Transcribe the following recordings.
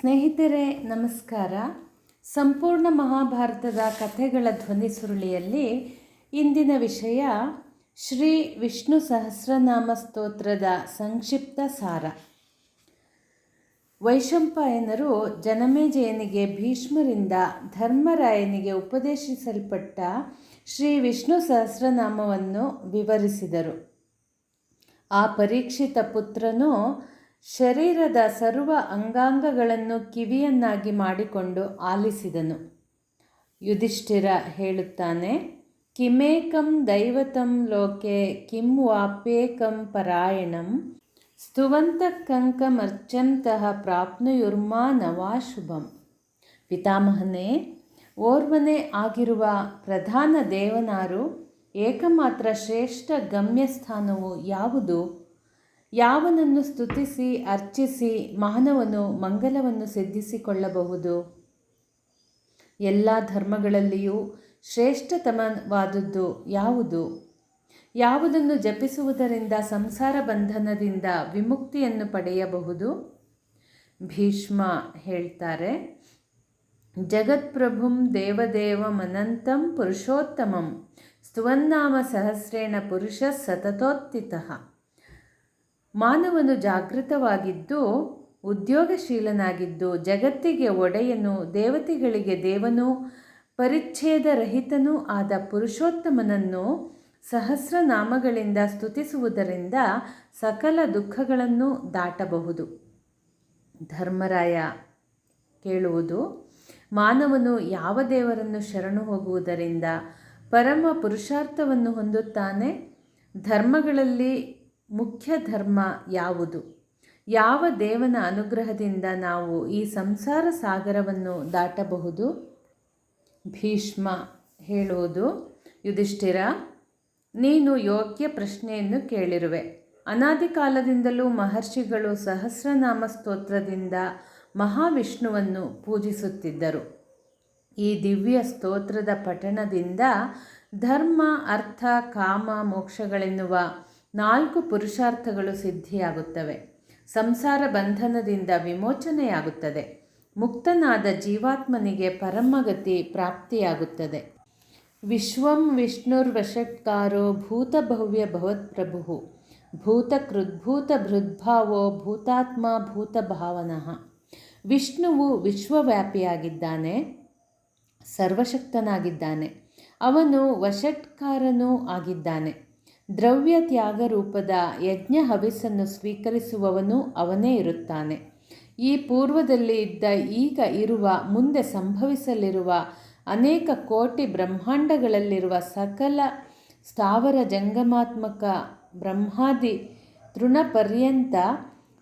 ಸ್ನೇಹಿತರೆ, ನಮಸ್ಕಾರ. ಸಂಪೂರ್ಣ ಮಹಾಭಾರತದ ಕಥೆಗಳ ಧ್ವನಿ ಸುರುಳಿಯಲ್ಲಿ ಇಂದಿನ ವಿಷಯ ಶ್ರೀ ವಿಷ್ಣು ಸಹಸ್ರನಾಮ ಸ್ತೋತ್ರದ ಸಂಕ್ಷಿಪ್ತ ಸಾರ. ವೈಶಂಪಾಯನರು ಜನಮೇಜಯನಿಗೆ ಭೀಷ್ಮರಿಂದ ಧರ್ಮರಾಯನಿಗೆ ಉಪದೇಶಿಸಲ್ಪಟ್ಟ ಶ್ರೀ ವಿಷ್ಣು ಸಹಸ್ರನಾಮವನ್ನು ವಿವರಿಸಿದರು. ಆ ಪರೀಕ್ಷಿತ ಪುತ್ರನು ಶರೀರದ ಸರ್ವ ಅಂಗಾಂಗಗಳನ್ನು ಕಿವಿಯನ್ನಾಗಿ ಮಾಡಿಕೊಂಡು ಆಲಿಸಿದನು. ಯುಧಿಷ್ಠಿರ ಹೇಳುತ್ತಾನೆ, ಕಿಮೇಕಂ ದೈವತಂ ಲೋಕೆ ಕಿಂ ವಾಪೇಕಂ ಪರಾಯಣಂ ಯुर्ಮಾ ನವಾ ಶುಭಂ. ಪಿತಾಮಹನೇ, ಓರ್ವನೇ ಆಗಿರುವ ಪ್ರಧಾನ ದೇವನಾರು, ಏಕಮಾತ್ರ ಶ್ರೇಷ್ಠ ಗಮ್ಯಸ್ಥಾನವು ಯಾವುದು? ಯಾವನನ್ನು ಸ್ತುತಿಸಿ, ಅರ್ಚಿಸಿ, ಮಾನವನು ಮಂಗಲವನ್ನು ಸಿದ್ಧಿಸಿಕೊಳ್ಳಬಹುದು? ಎಲ್ಲ ಧರ್ಮಗಳಲ್ಲಿಯೂ ಶ್ರೇಷ್ಠತಮವಾದದ್ದು ಯಾವುದು? ಯಾವುದನ್ನು ಜಪಿಸುವುದರಿಂದ ಸಂಸಾರ ಬಂಧನದಿಂದ ವಿಮುಕ್ತಿಯನ್ನು ಪಡೆಯಬಹುದು? ಭೀಷ್ಮ ಹೇಳ್ತಾರೆ, ಜಗತ್ಪ್ರಭುಂ ದೇವದೇವ ಮನಂತಂ ಪುರುಷೋತ್ತಮಂ, ಸ್ತುವನ್ನಾಮ ಸಹಸ್ರೇಣ ಪುರುಷ ಸತತೋತ್ತಿತಃ. ಮಾನವನು ಜಾಗೃತವಾಗಿದ್ದು ಉದ್ಯೋಗಶೀಲನಾಗಿದ್ದು ಜಗತ್ತಿಗೆ ಒಡೆಯನು, ದೇವತೆಗಳಿಗೆ ದೇವನೂ, ಪರಿಚ್ಛೇದರಹಿತನೂ ಆದ ಪುರುಷೋತ್ತಮನನ್ನು ಸಹಸ್ರನಾಮಗಳಿಂದ ಸ್ತುತಿಸುವುದರಿಂದ ಸಕಲ ದುಃಖಗಳನ್ನು ದಾಟಬಹುದು. ಧರ್ಮರಾಯ ಕೇಳುವುದು, ಮಾನವನು ಯಾವ ದೇವರನ್ನು ಶರಣು ಹೋಗುವುದರಿಂದ ಪರಮ ಪುರುಷಾರ್ಥವನ್ನು ಹೊಂದುತ್ತಾನೆ? ಧರ್ಮಗಳಲ್ಲಿ ಮುಖ್ಯ ಧರ್ಮ ಯಾವುದು? ಯಾವ ದೇವನ ಅನುಗ್ರಹದಿಂದ ನಾವು ಈ ಸಂಸಾರ ಸಾಗರವನ್ನು ದಾಟಬಹುದು? ಭೀಷ್ಮ ಹೇಳುವುದು, ಯುಧಿಷ್ಠಿರ, ನೀನು ಯೋಗ್ಯ ಪ್ರಶ್ನೆಯನ್ನು ಕೇಳಿರುವೆ. ಅನಾದಿ ಕಾಲದಿಂದಲೂ ಮಹರ್ಷಿಗಳು ಸಹಸ್ರನಾಮ ಸ್ತೋತ್ರದಿಂದ ಮಹಾವಿಷ್ಣುವನ್ನು ಪೂಜಿಸುತ್ತಿದ್ದರು. ಈ ದಿವ್ಯ ಸ್ತೋತ್ರದ ಪಠಣದಿಂದ ಧರ್ಮ, ಅರ್ಥ, ಕಾಮ, ಮೋಕ್ಷಗಳೆನ್ನುವ ನಾಲ್ಕು ಪುರುಷಾರ್ಥಗಳು ಸಿದ್ಧಿಯಾಗುತ್ತವೆ. ಸಂಸಾರ ಬಂಧನದಿಂದ ವಿಮೋಚನೆಯಾಗುತ್ತದೆ. ಮುಕ್ತನಾದ ಜೀವಾತ್ಮನಿಗೆ ಪರಮಗತಿ ಪ್ರಾಪ್ತಿಯಾಗುತ್ತದೆ. ವಿಶ್ವಂ ವಿಷ್ಣುರ್ವಷಟ್ಕಾರೋ ಭೂತಭವ್ಯ ಭವತ್ಪ್ರಭು ಭೂತಕೃದ್ಭೂತ ಭೃದ್ಭಾವೋ ಭೂತಾತ್ಮ ಭೂತಭಾವನಃ ವಿಷ್ಣುವು ವಿಶ್ವವ್ಯಾಪಿಯಾಗಿದ್ದಾನೆ, ಸರ್ವಶಕ್ತನಾಗಿದ್ದಾನೆ. ಅವನು ವಷಟ್ಕಾರನೂ ಆಗಿದ್ದಾನೆ. ದ್ರವ್ಯ ತ್ಯಾಗ ರೂಪದ ಯಜ್ಞ ಹವಿಸ್ಸನ್ನು ಸ್ವೀಕರಿಸುವವನು ಅವನೇ ಇರುತ್ತಾನೆ. ಈ ಪೂರ್ವದಲ್ಲಿ ಇದ್ದ ಈಗ ಇರುವ, ಮುಂದೆ ಸಂಭವಿಸಲಿರುವ ಅನೇಕ ಕೋಟಿ ಬ್ರಹ್ಮಾಂಡಗಳಲ್ಲಿರುವ ಸಕಲ ಸ್ಥಾವರ ಜಂಗಮಾತ್ಮಕ ಬ್ರಹ್ಮಾದಿ ತೃಣಪರ್ಯಂತ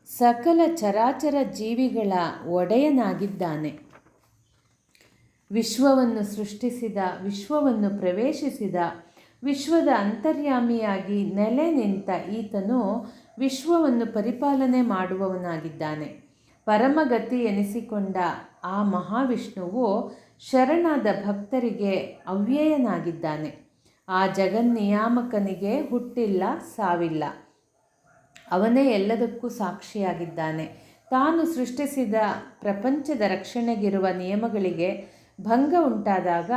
ಸಕಲ ಚರಾಚರ ಜೀವಿಗಳ ಒಡೆಯನಾಗಿದ್ದಾನೆ. ವಿಶ್ವವನ್ನು ಸೃಷ್ಟಿಸಿದ, ವಿಶ್ವವನ್ನು ಪ್ರವೇಶಿಸಿದ ವಿಶ್ವದ ಅಂತರ್ಯಾಮಿಯಾಗಿ ನೆಲೆ ನಿಂತ ಈತನು ವಿಶ್ವವನ್ನು ಪರಿಪಾಲನೆ ಮಾಡುವವನಾಗಿದ್ದಾನೆ. ಪರಮಗತಿ ಎನಿಸಿಕೊಂಡ ಆ ಮಹಾವಿಷ್ಣುವು ಶರಣಾದ ಭಕ್ತರಿಗೆ ಅವ್ಯಯನಾಗಿದ್ದಾನೆ. ಆ ಜಗನ್ನಿಯಾಮಕನಿಗೆ ಹುಟ್ಟಿಲ್ಲ, ಸಾವಿಲ್ಲ. ಅವನೇ ಎಲ್ಲದಕ್ಕೂ ಸಾಕ್ಷಿಯಾಗಿದ್ದಾನೆ. ತಾನು ಸೃಷ್ಟಿಸಿದ ಪ್ರಪಂಚದ ರಕ್ಷಣೆಗಿರುವ ನಿಯಮಗಳಿಗೆ ಭಂಗ ಉಂಟಾದಾಗ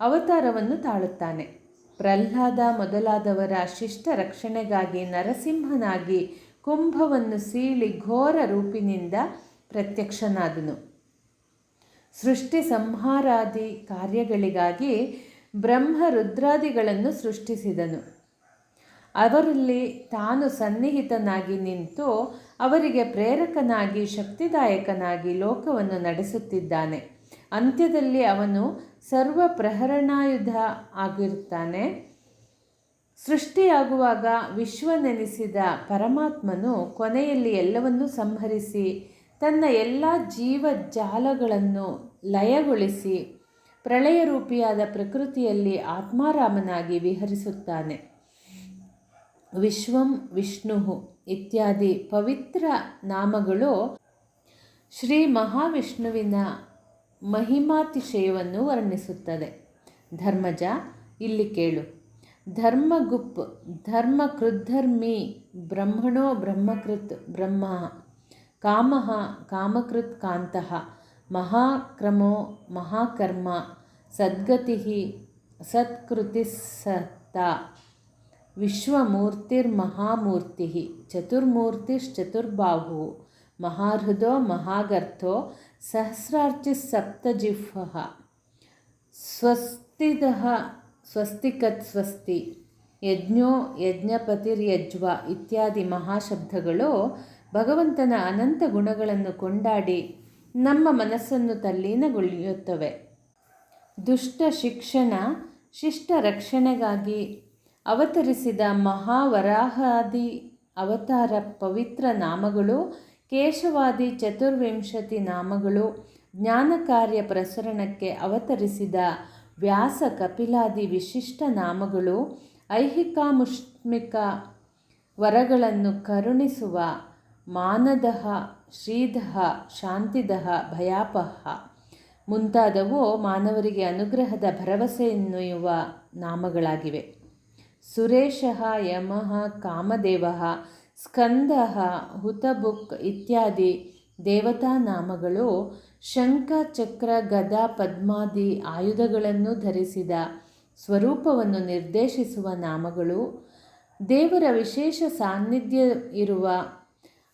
ಅವತಾರವನ್ನು ತಾಳುತ್ತಾನೆ. ಪ್ರಹ್ಲಾದ ಮೊದಲಾದವರ ಶಿಷ್ಟ ರಕ್ಷಣೆಗಾಗಿ ನರಸಿಂಹನಾಗಿ ಕುಂಭವನ್ನು ಸೀಳಿ ಘೋರ ರೂಪಿನಿಂದ ಪ್ರತ್ಯಕ್ಷನಾದನು. ಸೃಷ್ಟಿ ಸಂಹಾರಾದಿ ಕಾರ್ಯಗಳಿಗಾಗಿ ಬ್ರಹ್ಮ ರುದ್ರಾದಿಗಳನ್ನು ಸೃಷ್ಟಿಸಿದನು. ಅವರಲ್ಲಿ ತಾನು ಸನ್ನಿಹಿತನಾಗಿ ನಿಂತು ಅವರಿಗೆ ಪ್ರೇರಕನಾಗಿ ಶಕ್ತಿದಾಯಕನಾಗಿ ಲೋಕವನ್ನು ನಡೆಸುತ್ತಿದ್ದಾನೆ. ಅಂತ್ಯದಲ್ಲಿ ಅವನು ಸರ್ವ ಪ್ರಹರಣಾಯುಧ ಆಗಿರುತ್ತಾನೆ. ಸೃಷ್ಟಿಯಾಗುವಾಗ ವಿಶ್ವನೆನಿಸಿದ ಪರಮಾತ್ಮನು ಕೊನೆಯಲ್ಲಿ ಎಲ್ಲವನ್ನೂ ಸಂಹರಿಸಿ ತನ್ನ ಎಲ್ಲ ಜೀವಜಾಲಗಳನ್ನು ಲಯಗೊಳಿಸಿ ಪ್ರಳಯ ರೂಪಿಯಾದ ಪ್ರಕೃತಿಯಲ್ಲಿ ಆತ್ಮಾರಾಮನಾಗಿ ವಿಹರಿಸುತ್ತಾನೆ. ವಿಶ್ವಂ ವಿಷ್ಣು ಇತ್ಯಾದಿ ಪವಿತ್ರ ನಾಮಗಳು ಶ್ರೀ ಮಹಾವಿಷ್ಣುವಿನ ಮಹಿಮಾತಿಶಯವನ್ನು ವರ್ಣಿಸುತ್ತದೆ. ಧರ್ಮಜ, ಇಲ್ಲಿ ಕೇಳು. ಧರ್ಮಗುಪ್, ಧರ್ಮಕೃದ್ಧರ್ಮಿ, ಬ್ರಹ್ಮಣೋ ಬ್ರಹ್ಮಕೃತ್, ಬ್ರಹ್ಮ. ಕಾಮಃ, ಕಾಮಕೃತ್ ಕಾಂತಃ. ಮಹಾಕ್ರಮೋ, ಮಹಾಕರ್ಮ. ಸದ್ಗತಿ ಸತ್ಕೃತಿಸ್ಸತ್ತ ವಿಶ್ವಮೂರ್ತಿರ್ಮಹಾಮೂರ್ತಿ, ಚತುರ್ಮೂರ್ತಿಶ್ಚತುರ್ಬಾಹು. ಮಹಾಹೃದೋ ಮಹಾಗರ್ಥೋ ಸಹಸ್ರಾರ್ಚಿಸ್ಸಪ್ತಜಿಹ್ವಃ ಸ್ವಸ್ತಿದಃ ಸ್ವಸ್ತಿಕತ್ ಸ್ವಸ್ತಿ. ಯಜ್ಞೋ ಯಜ್ಞಪತಿರ್ಯಜ್ವ ಇತ್ಯಾದಿ ಮಹಾಶಬ್ದಗಳು ಭಗವಂತನ ಅನಂತ ಗುಣಗಳನ್ನು ಕೊಂಡಾಡಿ ನಮ್ಮ ಮನಸ್ಸನ್ನು ತಲ್ಲೀನಗೊಳ್ಳುತ್ತವೆ ದುಷ್ಟ ಶಿಕ್ಷಣ ಶಿಷ್ಟ ರಕ್ಷಣೆಗಾಗಿ ಅವತರಿಸಿದ ಮಹಾವರಾಹಾದಿ ಅವತಾರ ಪವಿತ್ರ ನಾಮಗಳು ಕೇಶವಾದಿ ಚತುರ್ವಿಂಶತಿ ನಾಮಗಳು ಜ್ಞಾನ ಕಾರ್ಯ ಪ್ರಸರಣಕ್ಕೆ ಅವತರಿಸಿದ ವ್ಯಾಸ ಕಪಿಲಾದಿ ವಿಶಿಷ್ಟ ನಾಮಗಳು ಐಹಿಕಾಮುಷ್ಮಿಕ ವರಗಳನ್ನು ಕರುಣಿಸುವ ಮಾನದಹ ಶ್ರೀಧಃ ಶಾಂತಿದಹ, ಭಯಾಪಹ. ಮುಂತಾದವು ಮಾನವರಿಗೆ ಅನುಗ್ರಹದ ಭರವಸೆಯನ್ನುಯುವ ನಾಮಗಳಾಗಿವೆ. ಸುರೇಶ ಯಮಃ ಕಾಮದೇವಃ ಸ್ಕಂದಃ, ಹುತಬುಕ್ ಇತ್ಯಾದಿ ದೇವತಾ ನಾಮಗಳು ಶಂಖ ಚಕ್ರ ಗದಾ ಪದ್ಮಾದಿ ಆಯುಧಗಳನ್ನು ಧರಿಸಿದ ಸ್ವರೂಪವನ್ನು ನಿರ್ದೇಶಿಸುವ ನಾಮಗಳು. ದೇವರ ವಿಶೇಷ ಸಾನ್ನಿಧ್ಯ ಇರುವ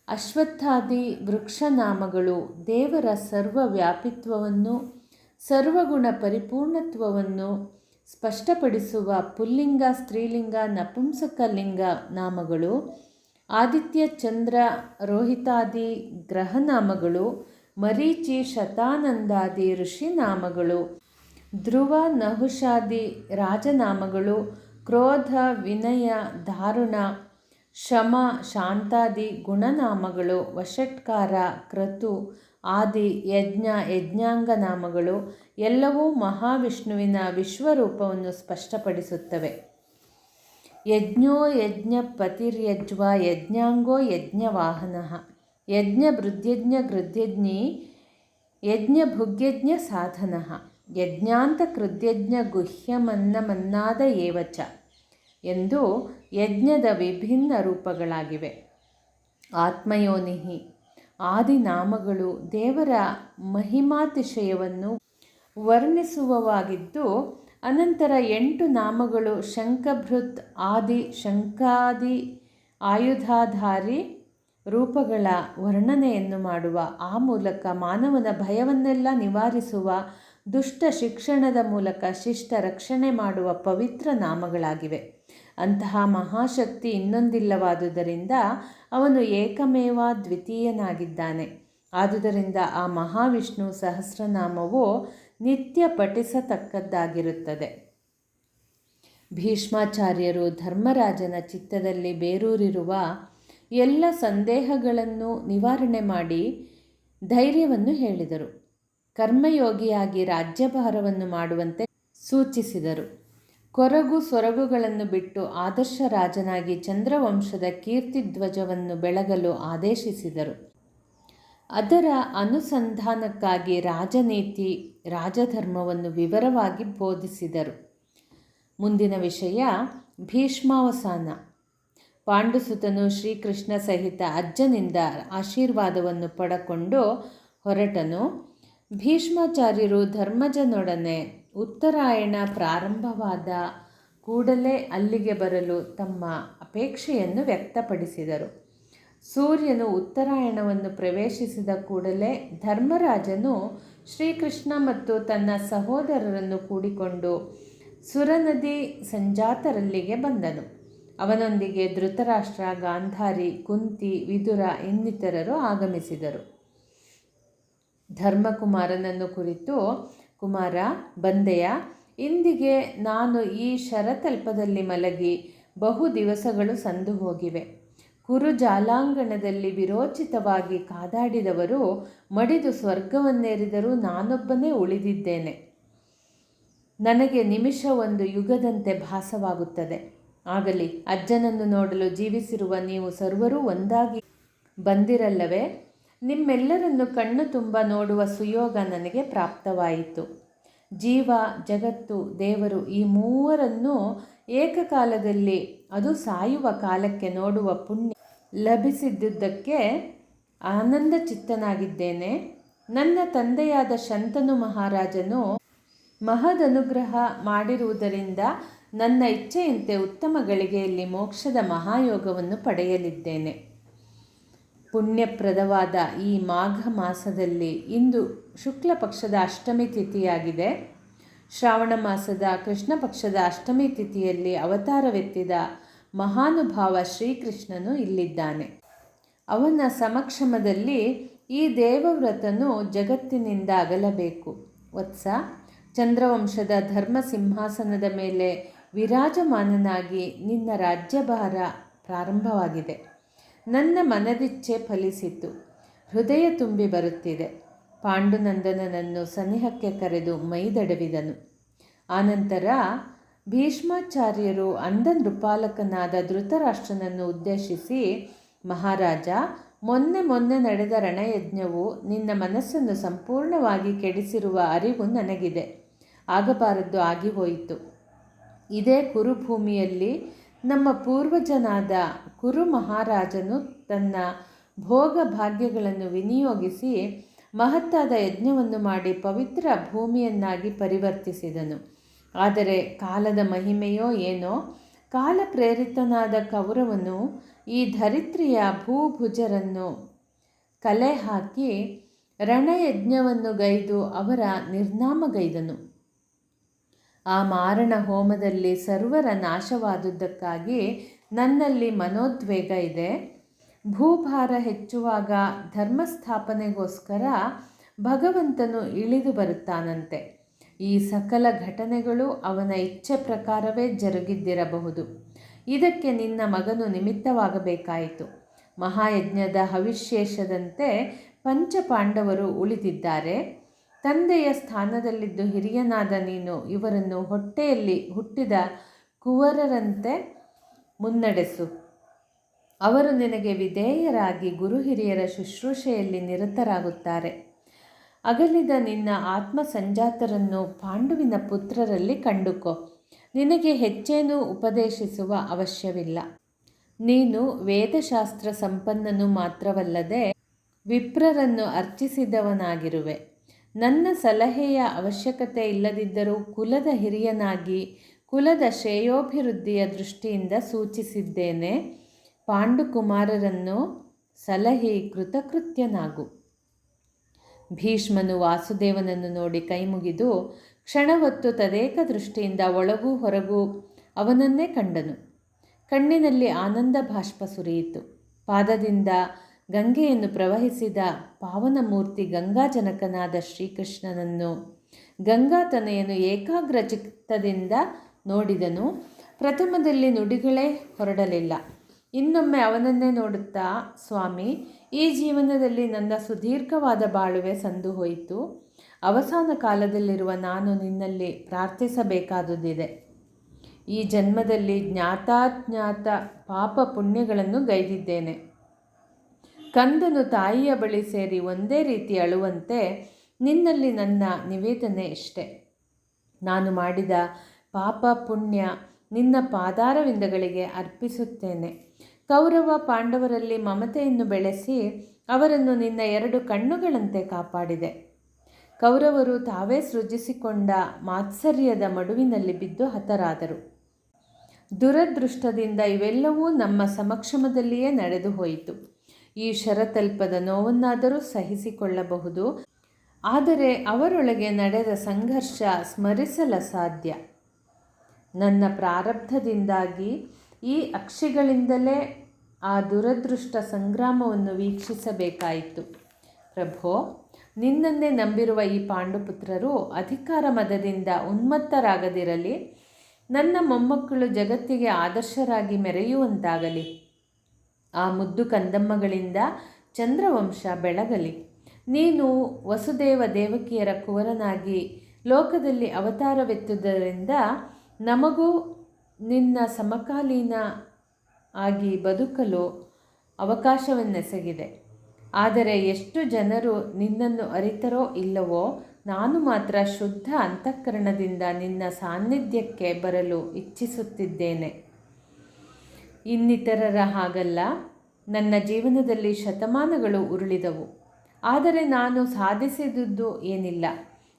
ಅಶ್ವತ್ಥಾದಿ ವೃಕ್ಷನಾಮಗಳು ದೇವರ ಸರ್ವವ್ಯಾಪಿತ್ವವನ್ನು, ಸರ್ವಗುಣ ಪರಿಪೂರ್ಣತ್ವವನ್ನು ಸ್ಪಷ್ಟಪಡಿಸುವ ಪುಲ್ಲಿಂಗ, ಸ್ತ್ರೀಲಿಂಗ, ನಪುಂಸಕಲಿಂಗ ನಾಮಗಳು. ಆದಿತ್ಯ ಚಂದ್ರ ರೋಹಿತಾದಿ ಗ್ರಹನಾಮಗಳು, ಮರೀಚಿ ಶತಾನಂದಾದಿ ಋಷಿನಾಮಗಳು, ಧ್ರುವ ನಹುಷಾದಿ ರಾಜನಾಮಗಳು, ಕ್ರೋಧ ವಿನಯ ದಾರುಣ ಶಮ ಶಾಂತಾದಿ ಗುಣನಾಮಗಳು, ವಶಟ್ಕಾರ ಕ್ರತು ಆದಿ ಯಜ್ಞ ಯಜ್ಞಾಂಗ ನಾಮಗಳು ಎಲ್ಲವೂ ಮಹಾವಿಷ್ಣುವಿನ ವಿಶ್ವರೂಪವನ್ನು ಸ್ಪಷ್ಟಪಡಿಸುತ್ತವೆ. ಯಜ್ಞೋ ಯಜ್ಞ ಪತಿರ್ಯಜ್ವ ಯಜ್ಞಾಂಗೋ ಯಜ್ಞವಾಹನಃ. ಯಜ್ಞ ಬೃದ್ಯಜ್ಞ ಗೃದ್ಯಜ್ಞಿ, ಯಜ್ಞ ಭುಗ್ಯಜ್ಞ ಸಾಧನ. ಯಜ್ಞಾಂತ ಕೃದ್ಯಜ್ಞ ಗುಹ್ಯಮನ್ನಮನ್ನಾದ ಏವಚ ಎಂದು ಯಜ್ಞದ ವಿಭಿನ್ನ ರೂಪಗಳಾಗಿವೆ. ಆತ್ಮಯೋನಿಹಿ, ಆದಿನಾಮಗಳು, ದೇವರ ಮಹಿಮಾತಿಶಯವನ್ನು ವರ್ಣಿಸುವವಾಗಿದ್ದು ಅನಂತರ ಎಂಟು ನಾಮಗಳು ಶಂಖಭೃತ್ ಆದಿ ಶಂಖಾದಿ ಆಯುಧಾಧಾರಿ ರೂಪಗಳ ವರ್ಣನೆಯನ್ನು ಮಾಡುವ ಆ ಮೂಲಕ ಮಾನವನ ಭಯವನ್ನೆಲ್ಲ ನಿವಾರಿಸುವ ದುಷ್ಟ ಶಿಕ್ಷಣದ ಮೂಲಕ ಶಿಷ್ಟ ರಕ್ಷಣೆ ಮಾಡುವ ಪವಿತ್ರ ನಾಮಗಳಾಗಿವೆ. ಅಂತಹ ಮಹಾಶಕ್ತಿ ಇನ್ನೊಂದಿಲ್ಲವಾದುದರಿಂದ ಅವನು ಏಕಮೇವ ದ್ವಿತೀಯನಾಗಿದ್ದಾನೆ. ಆದುದರಿಂದ ಆ ಮಹಾವಿಷ್ಣು ಸಹಸ್ರನಾಮವು ನಿತ್ಯ ಪಠಿಸತಕ್ಕದ್ದಾಗಿರುತ್ತದೆ. ಭೀಷ್ಮಾಚಾರ್ಯರು ಧರ್ಮರಾಜನ ಚಿತ್ತದಲ್ಲಿ ಬೇರೂರಿರುವ ಎಲ್ಲ ಸಂದೇಹಗಳನ್ನು ನಿವಾರಣೆ ಮಾಡಿ ಧೈರ್ಯವನ್ನು ಹೇಳಿದರು. ಕರ್ಮಯೋಗಿಯಾಗಿ ರಾಜ್ಯಭಾರವನ್ನು ಮಾಡುವಂತೆ ಸೂಚಿಸಿದರು. ಕೊರಗು ಸೊರಗುಗಳನ್ನು ಬಿಟ್ಟು ಆದರ್ಶ ರಾಜನಾಗಿ ಚಂದ್ರವಂಶದ ಕೀರ್ತಿಧ್ವಜವನ್ನು ಬೆಳಗಲು ಆದೇಶಿಸಿದರು. ಅದರ ಅನುಸಂಧಾನಕ್ಕಾಗಿ ರಾಜನೀತಿ ರಾಜಧರ್ಮವನ್ನು ವಿವರವಾಗಿ ಬೋಧಿಸಿದರು. ಮುಂದಿನ ವಿಷಯ ಭೀಷ್ಮಾವಸಾನ. ಪಾಂಡುಸುತನು ಶ್ರೀಕೃಷ್ಣ ಸಹಿತ ಅಜ್ಜನಿಂದ ಆಶೀರ್ವಾದವನ್ನು ಪಡಕೊಂಡು ಹೊರಟನು. ಭೀಷ್ಮಾಚಾರ್ಯರು ಧರ್ಮಜನೊಡನೆ ಉತ್ತರಾಯಣ ಪ್ರಾರಂಭವಾದ ಕೂಡಲೇ ಅಲ್ಲಿಗೆ ಬರಲು ತಮ್ಮ ಅಪೇಕ್ಷೆಯನ್ನು ವ್ಯಕ್ತಪಡಿಸಿದರು. ಸೂರ್ಯನು ಉತ್ತರಾಯಣವನ್ನು ಪ್ರವೇಶಿಸಿದ ಕೂಡಲೇ ಧರ್ಮರಾಜನು ಶ್ರೀಕೃಷ್ಣ ಮತ್ತು ತನ್ನ ಸಹೋದರರನ್ನು ಕೂಡಿಕೊಂಡು ಸುರನದಿ ಸಂಜಾತರಲ್ಲಿಗೆ ಬಂದನು. ಅವನೊಂದಿಗೆ ಧೃತರಾಷ್ಟ್ರ, ಗಾಂಧಾರಿ, ಕುಂತಿ, ವಿದುರ ಇನ್ನಿತರರು ಆಗಮಿಸಿದರು. ಧರ್ಮಕುಮಾರನನ್ನು ಕುರಿತು, ಕುಮಾರ, ಬಂದೆಯ, ಇಂದಿಗೆ ನಾನು ಈ ಶರತಲ್ಪದಲ್ಲಿ ಮಲಗಿ ಬಹು ದಿವಸಗಳು ಸಂದು ಹೋಗಿವೆ ಕುರು ಜಾಲಾಂಗಣದಲ್ಲಿ ವಿರೋಚಿತವಾಗಿ ಕಾದಾಡಿದವರು ಮಡಿದು ಸ್ವರ್ಗವನ್ನೇರಿದರೂ ನಾನೊಬ್ಬನೇ ಉಳಿದಿದ್ದೇನೆ. ನನಗೆ ನಿಮಿಷ ಒಂದು ಯುಗದಂತೆ ಭಾಸವಾಗುತ್ತದೆ. ಆಗಲಿ, ಅಜ್ಜನನ್ನು ನೋಡಲು ಜೀವಿಸಿರುವ ನೀವು ಸರ್ವರೂ ಒಂದಾಗಿ ಬಂದಿರಲ್ಲವೇ? ನಿಮ್ಮೆಲ್ಲರನ್ನು ಕಣ್ಣು ತುಂಬ ನೋಡುವ ಸುಯೋಗ ನನಗೆ ಪ್ರಾಪ್ತವಾಯಿತು. ಜೀವ, ಜಗತ್ತು, ದೇವರು ಈ ಮೂವರನ್ನು ಏಕಕಾಲದಲ್ಲಿ, ಅದು ಸಾಯುವ ಕಾಲಕ್ಕೆ ನೋಡುವ ಪುಣ್ಯ ಲಭಿಸಿದ್ದುದಕ್ಕೆ ಆನಂದ ಚಿತ್ತನಾಗಿದ್ದೇನೆ ನನ್ನ ತಂದೆಯಾದ ಶಂತನು ಮಹಾರಾಜನು ಮಹದನುಗ್ರಹ ಮಾಡಿರುವುದರಿಂದ ನನ್ನ ಇಚ್ಛೆಯಂತೆ ಉತ್ತಮ ಗಳಿಗೆಯಲ್ಲಿ ಮೋಕ್ಷದ ಮಹಾಯೋಗವನ್ನು ಪಡೆಯಲಿದ್ದೇನೆ. ಪುಣ್ಯಪ್ರದವಾದ ಈ ಮಾಘ ಮಾಸದಲ್ಲಿ ಇಂದು ಶುಕ್ಲ ಪಕ್ಷದ ಅಷ್ಟಮಿ ತಿಥಿಯಾಗಿದೆ. ಶ್ರಾವಣ ಮಾಸದ ಕೃಷ್ಣ ಪಕ್ಷದ ಅಷ್ಟಮಿ ತಿಥಿಯಲ್ಲಿ ಅವತಾರವೆತ್ತಿದ ಮಹಾನುಭಾವ ಶ್ರೀಕೃಷ್ಣನು ಇಲ್ಲಿದ್ದಾನೆ. ಅವನ ಸಮಕ್ಷಮದಲ್ಲಿ ಈ ದೇವವ್ರತನು ಜಗತ್ತಿನಿಂದ ಅಗಲಬೇಕು. ವತ್ಸ, ಚಂದ್ರವಂಶದ ಧರ್ಮ ಸಿಂಹಾಸನದ ಮೇಲೆ ವಿರಾಜಮಾನನಾಗಿ ನಿನ್ನ ರಾಜ್ಯಭಾರ ಪ್ರಾರಂಭವಾಗಿದೆ. ನನ್ನ ಮನದಿಚ್ಛೆ ಫಲಿಸಿತು. ಹೃದಯ ತುಂಬಿ ಬರುತ್ತಿದೆ. ಪಾಂಡುನಂದನನನ್ನು ಸನಿಹಕ್ಕೆ ಕರೆದು ಮೈದಡವಿದನು ಆನಂತರ ಭೀಷ್ಮಾಚಾರ್ಯರು ಅಂಧ ನೃಪಾಲಕನಾದ ಧೃತರಾಷ್ಟ್ರನನ್ನು ಉದ್ದೇಶಿಸಿ, ಮಹಾರಾಜ, ಮೊನ್ನೆ ಮೊನ್ನೆ ನಡೆದ ರಣಯಜ್ಞವು ನಿನ್ನ ಮನಸ್ಸನ್ನು ಸಂಪೂರ್ಣವಾಗಿ ಕೆಡಿಸಿರುವ ಅರಿವು ನನಗಿದೆ. ಆಗಬಾರದ್ದು ಆಗಿ ಹೋಯಿತು ಇದೇ ಕುರುಭೂಮಿಯಲ್ಲಿ ನಮ್ಮ ಪೂರ್ವಜನಾದ ಕುರು ಮಹಾರಾಜನು ತನ್ನ ಭೋಗ ಭಾಗ್ಯಗಳನ್ನು ವಿನಿಯೋಗಿಸಿ ಮಹತ್ತಾದ ಯಜ್ಞವನ್ನು ಮಾಡಿ ಪವಿತ್ರ ಭೂಮಿಯನ್ನಾಗಿ ಪರಿವರ್ತಿಸಿದನು. ಆದರೆ ಕಾಲದ ಮಹಿಮೆಯೋ ಏನೋ? ಕಾಲ ಪ್ರೇರಿತನಾದ ಕೌರವನು ಈ ಧರಿತ್ರಿಯ ಭೂಭುಜರನ್ನು ಕಲೆ ಹಾಕಿ ರಣಯಜ್ಞವನ್ನು ಗೈದು ಅವರ ನಿರ್ನಾಮಗೈದನು ಆ ಮಾರಣ ಹೋಮದಲ್ಲಿ ಸರ್ವರ ನಾಶವಾದುದಕ್ಕಾಗಿ ನನ್ನಲ್ಲಿ ಮನೋದ್ವೇಗ ಇದೆ. ಭೂಭಾರ ಹೆಚ್ಚುವಾಗ ಧರ್ಮಸ್ಥಾಪನೆಗೋಸ್ಕರ ಭಗವಂತನು ಇಳಿದು ಬರುತ್ತಾನಂತೆ. ಈ ಸಕಲ ಘಟನೆಗಳು ಅವನ ಇಚ್ಛೆ ಪ್ರಕಾರವೇ ಜರುಗಿದ್ದಿರಬಹುದು. ಇದಕ್ಕೆ ನಿನ್ನ ಮಗನು ನಿಮಿತ್ತವಾಗಬೇಕಾಯಿತು. ಮಹಾಯಜ್ಞದ ಹವಿಶೇಷದಂತೆ ಪಂಚಪಾಂಡವರು ಉಳಿದಿದ್ದಾರೆ. ತಂದೆಯ ಸ್ಥಾನದಲ್ಲಿದ್ದು ಹಿರಿಯನಾದ ನೀನು ಇವರನ್ನು ಹೊಟ್ಟೆಯಲ್ಲಿ ಹುಟ್ಟಿದ ಕುವರರಂತೆ ಮುನ್ನಡೆಸು. ಅವರು ನಿನಗೆ ವಿಧೇಯರಾಗಿ ಗುರು ಹಿರಿಯರ ಶುಶ್ರೂಷೆಯಲ್ಲಿ ನಿರತರಾಗುತ್ತಾರೆ. ಅಗಲಿದ ನಿನ್ನ ಆತ್ಮ ಸಂಜಾತರನ್ನು ಪಾಂಡುವಿನ ಪುತ್ರರಲ್ಲಿ ಕಂಡುಕೋ. ನಿನಗೆ ಹೆಚ್ಚೇನೂ ಉಪದೇಶಿಸುವ ಅವಶ್ಯವಿಲ್ಲ. ನೀನು ವೇದಶಾಸ್ತ್ರ ಸಂಪನ್ನನು ಮಾತ್ರವಲ್ಲದೆ ವಿಪ್ರರನ್ನು ಅರ್ಚಿಸಿದವನಾಗಿರುವೆ. ನನ್ನ ಸಲಹೆಯ ಅವಶ್ಯಕತೆ ಇಲ್ಲದಿದ್ದರೂ ಕುಲದ ಹಿರಿಯನಾಗಿ ಕುಲದ ಶ್ರೇಯೋಭಿವೃದ್ಧಿಯ ದೃಷ್ಟಿಯಿಂದ ಸೂಚಿಸಿದ್ದೇನೆ. ಪಾಂಡುಕುಮಾರರನ್ನು ಸಲಹೆ ಕೃತಕೃತ್ಯನಾಗು. ಭೀಷ್ಮನು ವಾಸುದೇವನನ್ನು ನೋಡಿ ಕೈಮುಗಿದು ಕ್ಷಣವೊತ್ತು ತದೇಕ ದೃಷ್ಟಿಯಿಂದ ಒಳಗೂ ಹೊರಗೂ ಅವನನ್ನೇ ಕಂಡನು. ಕಣ್ಣಿನಲ್ಲಿ ಆನಂದ ಬಾಷ್ಪ ಸುರಿಯಿತು. ಪಾದದಿಂದ ಗಂಗೆಯನ್ನು ಪ್ರವಹಿಸಿದ ಪಾವನಮೂರ್ತಿ ಗಂಗಾಜನಕನಾದ ಶ್ರೀಕೃಷ್ಣನನ್ನು ಗಂಗಾತನೆಯನ್ನು ಏಕಾಗ್ರ ಚಿತ್ತದಿಂದ ನೋಡಿದನು. ಪ್ರಥಮದಲ್ಲಿ ನುಡಿಗಳೇ ಹೊರಡಲಿಲ್ಲ. ಇನ್ನೊಮ್ಮೆ ಅವನನ್ನೇ ನೋಡುತ್ತಾ, ಸ್ವಾಮಿ ಈ ಜೀವನದಲ್ಲಿ ನನ್ನ ಸುದೀರ್ಘವಾದ ಬಾಳುವೆ ಸಂದು ಹೋಯಿತು. ಅವಸಾನ ಕಾಲದಲ್ಲಿರುವ ನಾನು ನಿನ್ನಲ್ಲಿ ಪ್ರಾರ್ಥಿಸಬೇಕಾದುದಿದೆ. ಈ ಜನ್ಮದಲ್ಲಿ ಜ್ಞಾತಾಜ್ಞಾತ ಪಾಪ ಪುಣ್ಯಗಳನ್ನು ಗೈದಿದ್ದೇನೆ. ಕಂದನು ತಾಯಿಯ ಬಳಿ ಸೇರಿ ಒಂದೇ ರೀತಿ ಅಳುವಂತೆ ನಿನ್ನಲ್ಲಿ ನನ್ನ ನಿವೇದನೆ ಇಷ್ಟೆ. ನಾನು ಮಾಡಿದ ಪಾಪ ಪುಣ್ಯ ನಿನ್ನ ಪಾದಾರವಿಂದಗಳಿಗೆ ಅರ್ಪಿಸುತ್ತೇನೆ. ಕೌರವ ಪಾಂಡವರಲ್ಲಿ ಮಮತೆಯನ್ನು ಬೆಳೆಸಿ ಅವರನ್ನು ನಿನ್ನ ಎರಡು ಕಣ್ಣುಗಳಂತೆ ಕಾಪಾಡಿದೆ. ಕೌರವರು ತಾವೇ ಸೃಜಿಸಿಕೊಂಡ ಮಾತ್ಸರ್ಯದ ಮಡುವಿನಲ್ಲಿ ಬಿದ್ದು ಹತರಾದರು. ದುರದೃಷ್ಟದಿಂದ ಇವೆಲ್ಲವೂ ನಮ್ಮ ಸಮಕ್ಷಮದಲ್ಲಿಯೇ ನಡೆದು ಹೋಯಿತು. ಈ ಶರತಲ್ಪದ ನೋವನ್ನಾದರೂ ಸಹಿಸಿಕೊಳ್ಳಬಹುದು. ಆದರೆ ಅವರೊಳಗೆ ನಡೆದ ಸಂಘರ್ಷ ಸ್ಮರಿಸಲ ಸಾಧ್ಯ. ನನ್ನ ಪ್ರಾರಬ್ಧದಿಂದಾಗಿ ಈ ಅಕ್ಷಿಗಳಿಂದಲೇ ಆ ದುರದೃಷ್ಟ ಸಂಗ್ರಾಮವನ್ನು ವೀಕ್ಷಿಸಬೇಕಾಯಿತು. ಪ್ರಭೋ, ನಿನ್ನನ್ನೇ ನಂಬಿರುವ ಈ ಪಾಂಡುಪುತ್ರರು ಅಧಿಕಾರ ಮದದಿಂದ ಉನ್ಮತ್ತರಾಗದಿರಲಿ. ನನ್ನ ಮೊಮ್ಮಕ್ಕಳು ಜಗತ್ತಿಗೆ ಆದರ್ಶರಾಗಿ ಮೆರೆಯುವಂತಾಗಲಿ. ಆ ಮುದ್ದು ಕಂದಮ್ಮಗಳಿಂದ ಚಂದ್ರವಂಶ ಬೆಳಗಲಿ. ನೀನು ವಸುದೇವ ದೇವಕಿಯರ ಕುವರನಾಗಿ ಲೋಕದಲ್ಲಿ ಅವತಾರವೆತ್ತುದರಿಂದ ನಮಗೂ ನಿನ್ನ ಸಮಕಾಲೀನ ಆಗಿ ಬದುಕಲು ಅವಕಾಶವನ್ನೆಸಗಿದೆ. ಆದರೆ ಎಷ್ಟು ಜನರು ನಿನ್ನನ್ನು ಅರಿತರೋ ಇಲ್ಲವೋ ನಾನು ಮಾತ್ರ ಶುದ್ಧ ಅಂತಃಕರಣದಿಂದ ನಿನ್ನ ಸಾನ್ನಿಧ್ಯಕ್ಕೆ ಬರಲು ಇಚ್ಛಿಸುತ್ತಿದ್ದೇನೆ. ಇನ್ನಿತರರ ಹಾಗಲ್ಲ, ನನ್ನ ಜೀವನದಲ್ಲಿ ಶತಮಾನಗಳು ಉರುಳಿದವು. ಆದರೆ ನಾನು ಸಾಧಿಸಿದುದು ಏನಿಲ್ಲ.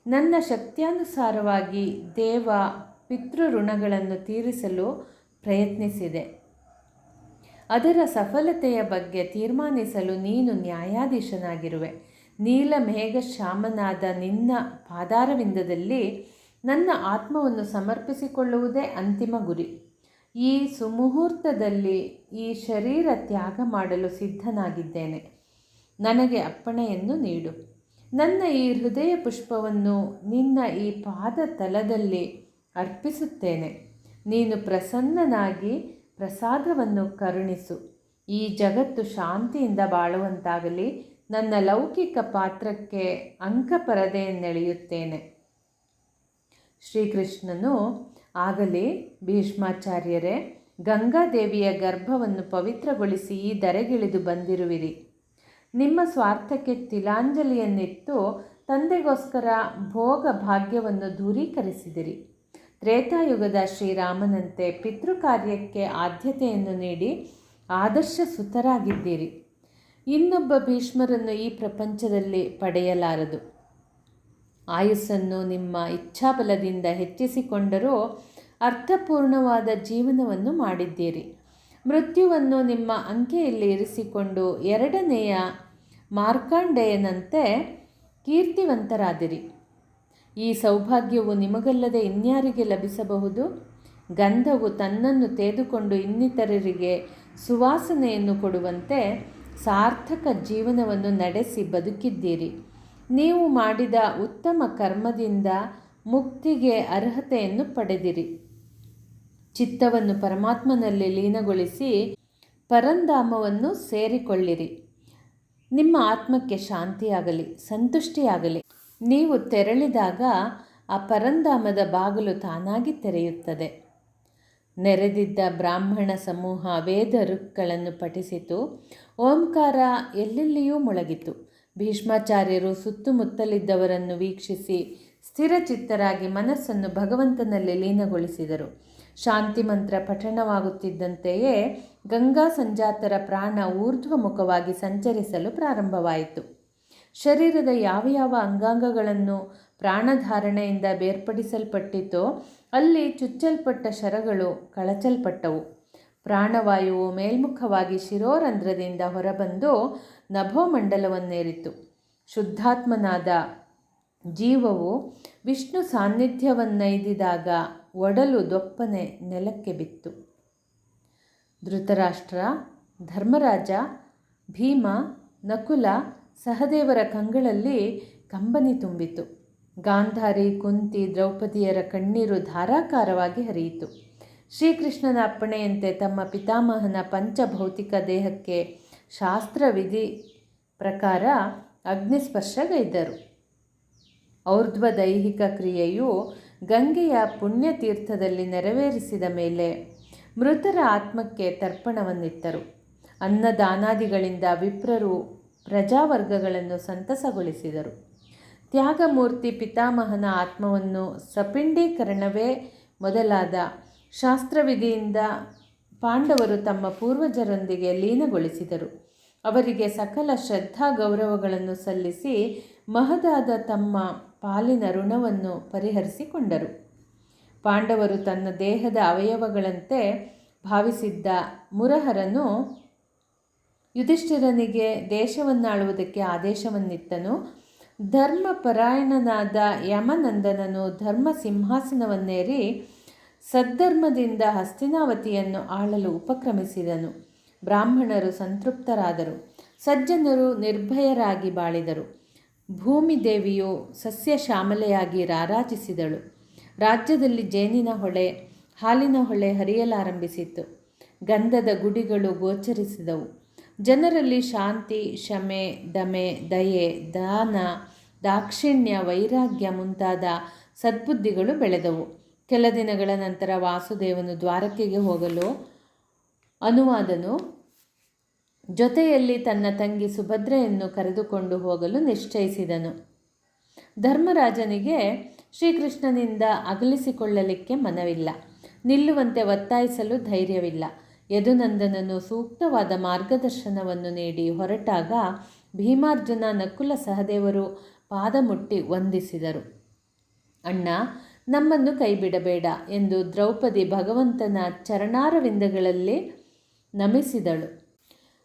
ನನ್ನ ಶಕ್ತಿಯಾನುಸಾರವಾಗಿ ದೇವ ಪಿತೃ ಋಣಗಳನ್ನು ತೀರಿಸಲು ಪ್ರಯತ್ನಿಸಿದೆ. ಅದರ ಸಫಲತೆಯ ಬಗ್ಗೆ ತೀರ್ಮಾನಿಸಲು ನೀನು ನ್ಯಾಯಾಧೀಶನಾಗಿರುವೆ. ನೀಲ ಮೇಘ ಶ್ಯಾಮನಾದ ನಿನ್ನ ಪಾದಾರವಿಂದದಲ್ಲಿ ನನ್ನ ಆತ್ಮವನ್ನು ಸಮರ್ಪಿಸಿಕೊಳ್ಳುವುದೇ ಅಂತಿಮ ಗುರಿ. ಈ ಸುಮುಹೂರ್ತದಲ್ಲಿ ಈ ಶರೀರ ತ್ಯಾಗ ಮಾಡಲು ಸಿದ್ಧನಾಗಿದ್ದೇನೆ. ನನಗೆ ಅಪ್ಪಣೆಯನ್ನು ನೀಡು. ನನ್ನ ಈ ಹೃದಯ ಪುಷ್ಪವನ್ನು ನಿನ್ನ ಈ ಪಾದ ತಲದಲ್ಲಿ ಅರ್ಪಿಸುತ್ತೇನೆ. ನೀನು ಪ್ರಸನ್ನನಾಗಿ ಪ್ರಸಾದವನ್ನು ಕರುಣಿಸು. ಈ ಜಗತ್ತು ಶಾಂತಿಯಿಂದ ಬಾಳುವಂತಾಗಲಿ, ನನ್ನ ಲೌಕಿಕ ಪಾತ್ರಕ್ಕೆ ಅಂಕಪರದೆಯನ್ನೆಳೆಯುತ್ತೇನೆ ಶ್ರೀಕೃಷ್ಣನು, ಆಗಲಿ ಭೀಷ್ಮಾಚಾರ್ಯರೇ, ಗಂಗಾದೇವಿಯ ಗರ್ಭವನ್ನು ಪವಿತ್ರಗೊಳಿಸಿ ಈ ದರೆಗಿಳಿದು ಬಂದಿರುವಿರಿ. ನಿಮ್ಮ ಸ್ವಾರ್ಥಕ್ಕೆ ತಿಲಾಂಜಲಿಯನ್ನಿತ್ತು ತಂದೆಗೋಸ್ಕರ ಭೋಗ ಭಾಗ್ಯವನ್ನು ದೂರೀಕರಿಸಿದಿರಿ. ತ್ರೇತಾಯುಗದ ಶ್ರೀರಾಮನಂತೆ ಪಿತೃಕಾರ್ಯಕ್ಕೆ ಆದ್ಯತೆಯನ್ನು ನೀಡಿ ಆದರ್ಶ ಸುತರಾಗಿದ್ದೀರಿ. ಇನ್ನೊಬ್ಬ ಭೀಷ್ಮರನ್ನು ಈ ಪ್ರಪಂಚದಲ್ಲಿ ಪಡೆಯಲಾರದು. ಆಯುಸ್ಸನ್ನು ನಿಮ್ಮ ಇಚ್ಛಾಬಲದಿಂದ ಹೆಚ್ಚಿಸಿಕೊಂಡರೂ ಅರ್ಥಪೂರ್ಣವಾದ ಜೀವನವನ್ನು ಮಾಡಿದ್ದೀರಿ. ಮೃತ್ಯುವನ್ನು ನಿಮ್ಮ ಅಂಕೆಯಲ್ಲಿ ಇರಿಸಿಕೊಂಡು ಎರಡನೆಯ ಮಾರ್ಕಾಂಡೆಯನಂತೆ ಕೀರ್ತಿವಂತರಾದಿರಿ. ಈ ಸೌಭಾಗ್ಯವು ನಿಮಗಲ್ಲದೆ ಇನ್ಯಾರಿಗೆ ಲಭಿಸಬಹುದು? ಗಂಧವು ತನ್ನನ್ನು ತೆಗೆದುಕೊಂಡು ಇನ್ನಿತರರಿಗೆ ಸುವಾಸನೆಯನ್ನು ಕೊಡುವಂತೆ ಸಾರ್ಥಕ ಜೀವನವನ್ನು ನಡೆಸಿ ಬದುಕಿದ್ದೀರಿ. ನೀವು ಮಾಡಿದ ಉತ್ತಮ ಕರ್ಮದಿಂದ ಮುಕ್ತಿಗೆ ಅರ್ಹತೆಯನ್ನು ಪಡೆದಿರಿ. ಚಿತ್ತವನ್ನು ಪರಮಾತ್ಮನಲ್ಲಿ ಲೀನಗೊಳಿಸಿ ಪರಂಧಾಮವನ್ನು ಸೇರಿಕೊಳ್ಳಿರಿ. ನಿಮ್ಮ ಆತ್ಮಕ್ಕೆ ಶಾಂತಿಯಾಗಲಿ, ಸಂತುಷ್ಟಿಯಾಗಲಿ. ನೀವು ತೆರಳಿದಾಗ ಆ ಪರಂಧಾಮದ ಬಾಗಿಲು ತಾನಾಗಿ ತೆರೆಯುತ್ತದೆ. ನೆರೆದಿದ್ದ ಬ್ರಾಹ್ಮಣ ಸಮೂಹ ವೇದ ಋಕ್ಗಳನ್ನು ಪಠಿಸಿತು. ಓಂಕಾರ ಎಲ್ಲೆಲ್ಲಿಯೂ ಮೊಳಗಿತು. ಭೀಷ್ಮಾಚಾರ್ಯರು ಸುತ್ತಮುತ್ತಲಿದ್ದವರನ್ನು ವೀಕ್ಷಿಸಿ ಸ್ಥಿರಚಿತ್ತರಾಗಿ ಮನಸ್ಸನ್ನು ಭಗವಂತನಲ್ಲಿ ಲೀನಗೊಳಿಸಿದರು. ಶಾಂತಿ ಮಂತ್ರ ಪಠಣವಾಗುತ್ತಿದ್ದಂತೆಯೇ ಗಂಗಾ ಸಂಜಾತರ ಪ್ರಾಣ ಊರ್ಧ್ವಮುಖವಾಗಿ ಸಂಚರಿಸಲು ಪ್ರಾರಂಭವಾಯಿತು. ಶರೀರದ ಯಾವ ಯಾವ ಅಂಗಾಂಗಗಳನ್ನು ಪ್ರಾಣಧಾರಣೆಯಿಂದ ಬೇರ್ಪಡಿಸಲ್ಪಟ್ಟಿತೋ ಅಲ್ಲಿ ಚುಚ್ಚಲ್ಪಟ್ಟ ಶರಗಳು ಕಳಚಲ್ಪಟ್ಟವು. ಪ್ರಾಣವಾಯುವು ಮೇಲ್ಮುಖವಾಗಿ ಶಿರೋರಂಧ್ರದಿಂದ ಹೊರಬಂದು ನಭೋಮಂಡಲವನ್ನೇರಿತು ಶುದ್ಧಾತ್ಮನಾದ ಜೀವವು ವಿಷ್ಣು ಸಾನ್ನಿಧ್ಯವನ್ನೈದಿದಾಗ ಒಡಲು ದೊಪ್ಪನೆ ನೆಲಕ್ಕೆ ಬಿತ್ತು. ಧೃತರಾಷ್ಟ್ರ, ಧರ್ಮರಾಜ, ಭೀಮ, ನಕುಲ ಸಹದೇವರ ಕಂಗಳಲ್ಲಿ ಕಂಬನಿ ತುಂಬಿತು ಗಾಂಧಾರಿ, ಕುಂತಿ, ದ್ರೌಪದಿಯರ ಕಣ್ಣೀರು ಧಾರಾಕಾರವಾಗಿ ಹರಿಯಿತು. ಶ್ರೀಕೃಷ್ಣನ ಅಪ್ಪಣೆಯಂತೆ ತಮ್ಮ ಪಿತಾಮಹನ ಪಂಚಭೌತಿಕ ದೇಹಕ್ಕೆ ಶಾಸ್ತ್ರವಿಧಿ ಪ್ರಕಾರ ಅಗ್ನಿಸ್ಪರ್ಶಗೈದರು. ಔರ್ಧ್ವ ದೈಹಿಕ ಕ್ರಿಯೆಯು ಗಂಗೆಯ ಪುಣ್ಯತೀರ್ಥದಲ್ಲಿ ನೆರವೇರಿಸಿದ ಮೇಲೆ ಮೃತರ ಆತ್ಮಕ್ಕೆ ತರ್ಪಣವನ್ನಿತ್ತರು. ಅನ್ನದಾನಾದಿಗಳಿಂದ ವಿಪ್ರರು ಪ್ರಜಾವರ್ಗಗಳನ್ನು ಸಂತಸಗೊಳಿಸಿದರು. ತ್ಯಾಗಮೂರ್ತಿ ಪಿತಾಮಹನ ಆತ್ಮವನ್ನು ಸಪಿಂಡೀಕರಣವೇ ಮೊದಲಾದ ಶಾಸ್ತ್ರವಿಧಿಯಿಂದ ಪಾಂಡವರು ತಮ್ಮ ಪೂರ್ವಜರೊಂದಿಗೆ ಲೀನಗೊಳಿಸಿದರು. ಅವರಿಗೆ ಸಕಲ ಶ್ರದ್ಧಾ ಗೌರವಗಳನ್ನು ಸಲ್ಲಿಸಿ ಮಹದಾದ ತಮ್ಮ ಪಾಲಿನ ಋಣವನ್ನು ಪರಿಹರಿಸಿಕೊಂಡರು. ಪಾಂಡವರು ತನ್ನ ದೇಹದ ಅವಯವಗಳಂತೆ ಭಾವಿಸಿದ್ದ ಮುರಹರನು ಯುಧಿಷ್ಠಿರನಿಗೆ ದೇಶವನ್ನಾಳುವುದಕ್ಕೆ ಆದೇಶವನ್ನಿತ್ತನು ಧರ್ಮಪರಾಯಣನಾದ ಯಮನಂದನನು ಧರ್ಮ ಸಿಂಹಾಸನವನ್ನೇರಿ ಸದ್ಧರ್ಮದಿಂದ ಹಸ್ತಿನಾವತಿಯನ್ನು ಆಳಲು ಉಪಕ್ರಮಿಸಿದನು. ಬ್ರಾಹ್ಮಣರು ಸಂತೃಪ್ತರಾದರು. ಸಜ್ಜನರು ನಿರ್ಭಯರಾಗಿ ಬಾಳಿದರು. ಭೂಮಿದೇವಿಯು ಸಸ್ಯ ಶ್ಯಾಮಲೆಯಾಗಿ ರಾರಾಜಿಸಿದಳು. ರಾಜ್ಯದಲ್ಲಿ ಜೇನಿನ ಹೊಳೆ, ಹಾಲಿನ ಹೊಳೆ ಹರಿಯಲಾರಂಭಿಸಿತ್ತು. ಗಂಧದ ಗುಡಿಗಳು ಗೋಚರಿಸಿದವು. ಜನರಲ್ಲಿ ಶಾಂತಿ ಶಮೆ ದಮೆ, ದಯೆ, ದಾನ, ದಾಕ್ಷಿಣ್ಯ, ವೈರಾಗ್ಯ ಮುಂತಾದ ಸದ್ಬುದ್ಧಿಗಳು ಬೆಳೆದವು. ಕೆಲ ದಿನಗಳ ನಂತರ ವಾಸುದೇವನು ದ್ವಾರಕೆಗೆ ಹೋಗಲು ಅನುವಾದನು. ಜೊತೆಯಲ್ಲಿ ತನ್ನ ತಂಗಿ ಸುಭದ್ರೆಯನ್ನು ಕರೆದುಕೊಂಡು ಹೋಗಲು ನಿಶ್ಚಯಿಸಿದನು. ಧರ್ಮರಾಜನಿಗೆ ಶ್ರೀಕೃಷ್ಣನಿಂದ ಅಗಲಿಸಿಕೊಳ್ಳಲಿಕ್ಕೆ ಮನವಿಲ್ಲ. ನಿಲ್ಲುವಂತೆ ಒತ್ತಾಯಿಸಲು ಧೈರ್ಯವಿಲ್ಲ. ಯದುನಂದನನು ಸೂಕ್ತವಾದ ಮಾರ್ಗದರ್ಶನವನ್ನು ನೀಡಿ ಹೊರಟಾಗ ಭೀಮಾರ್ಜುನ ನಕುಲ ಸಹದೇವರು ಪಾದ ಮುಟ್ಟಿ ವಂದಿಸಿದರು. ಅಣ್ಣ, ನಮ್ಮನ್ನು ಕೈಬಿಡಬೇಡ ಎಂದು ದ್ರೌಪದಿ ಭಗವಂತನ ಚರಣಾರವಿಂದಗಳಲ್ಲಿ ನಮಿಸಿದಳು.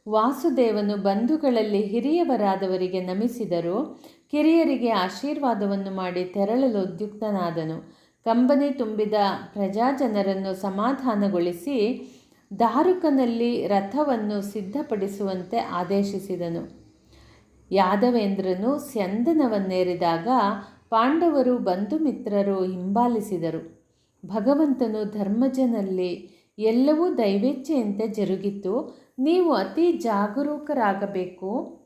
ವಾಸುದೇವನು ಬಂಧುಗಳಲ್ಲಿ ಹಿರಿಯವರಾದವರಿಗೆ ನಮಿಸಿದರು ಕಿರಿಯರಿಗೆ ಆಶೀರ್ವಾದವನ್ನು ಮಾಡಿ ತೆರಳಲು ಉದ್ಯುಕ್ತನಾದನು ಕಂಬನಿ ತುಂಬಿದ ಪ್ರಜಾಜನರನ್ನು ಸಮಾಧಾನಗೊಳಿಸಿ ದಾರುಕನಲ್ಲಿ ರಥವನ್ನು ಸಿದ್ಧಪಡಿಸುವಂತೆ ಆದೇಶಿಸಿದನು. ಯಾದವೇಂದ್ರನು ಸ್ಯಂದನವನ್ನೇರಿದಾಗ ಪಾಂಡವರು ಬಂಧು ಮಿತ್ರರು ಹಿಂಬಾಲಿಸಿದರು. ಭಗವಂತನು ಧರ್ಮಜನಲ್ಲಿ ಎಲ್ಲವೂ ದೈವೇಚ್ಛೆಯಂತೆ ಜರುಗಿತು. ನೀವು ಅತಿ ಜಾಗರೂಕರಾಗಬೇಕು.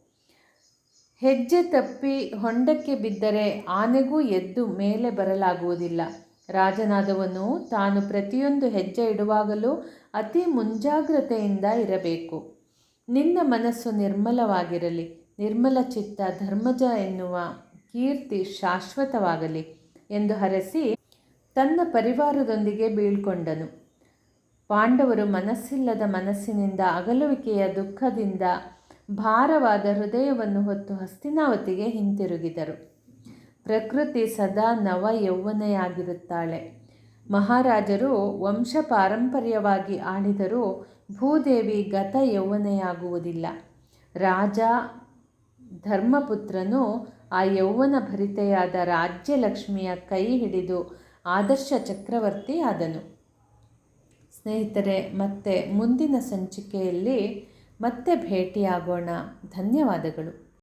ಹೆಜ್ಜೆ ತಪ್ಪಿ ಹೊಂಡಕ್ಕೆ ಬಿದ್ದರೆ ಆನೆಗೂ ಎದ್ದು ಮೇಲೆ ಬರಲಾಗುವುದಿಲ್ಲ. ರಾಜನಾದವನು ತಾನು ಪ್ರತಿಯೊಂದು ಹೆಜ್ಜೆ ಇಡುವಾಗಲೂ ಅತಿ ಮುಂಜಾಗ್ರತೆಯಿಂದ ಇರಬೇಕು. ನಿನ್ನ ಮನಸ್ಸು ನಿರ್ಮಲವಾಗಿರಲಿ. ನಿರ್ಮಲ ಚಿತ್ತ ಧರ್ಮಜ ಎನ್ನುವ ಕೀರ್ತಿ ಶಾಶ್ವತವಾಗಲಿ ಎಂದು ಹರಸಿ ತನ್ನ ಪರಿವಾರದೊಂದಿಗೆ ಬೀಳ್ಕೊಂಡನು. ಪಾಂಡವರು ಮನಸ್ಸಿಲ್ಲದ ಮನಸ್ಸಿನಿಂದ ಅಗಲುವಿಕೆಯ ದುಃಖದಿಂದ ಭಾರವಾದ ಹೃದಯವನ್ನು ಹೊತ್ತು ಹಸ್ತಿನಾವತಿಗೆ ಹಿಂತಿರುಗಿದರು. ಪ್ರಕೃತಿ ಸದಾ ನವ ಯೌವನೆಯಾಗಿರುತ್ತಾಳೆ ಮಹಾರಾಜರು ವಂಶ ಪಾರಂಪರ್ಯವಾಗಿ ಆಳಿದರೂ ಭೂದೇವಿ ಗತ ಯೌವನೆಯಾಗುವುದಿಲ್ಲ. ರಾಜ ಧರ್ಮಪುತ್ರನು ಆ ಯೌವನ ಭರಿತೆಯಾದ ರಾಜ್ಯಲಕ್ಷ್ಮಿಯ ಕೈ ಹಿಡಿದು ಆದರ್ಶ ಚಕ್ರವರ್ತಿ ಆದನು. ಸ್ನೇಹಿತರೆ, ಮತ್ತೆ ಮುಂದಿನ ಸಂಚಿಕೆಯಲ್ಲಿ ಮತ್ತೆ ಭೇಟಿಯಾಗೋಣ. ಧನ್ಯವಾದಗಳು.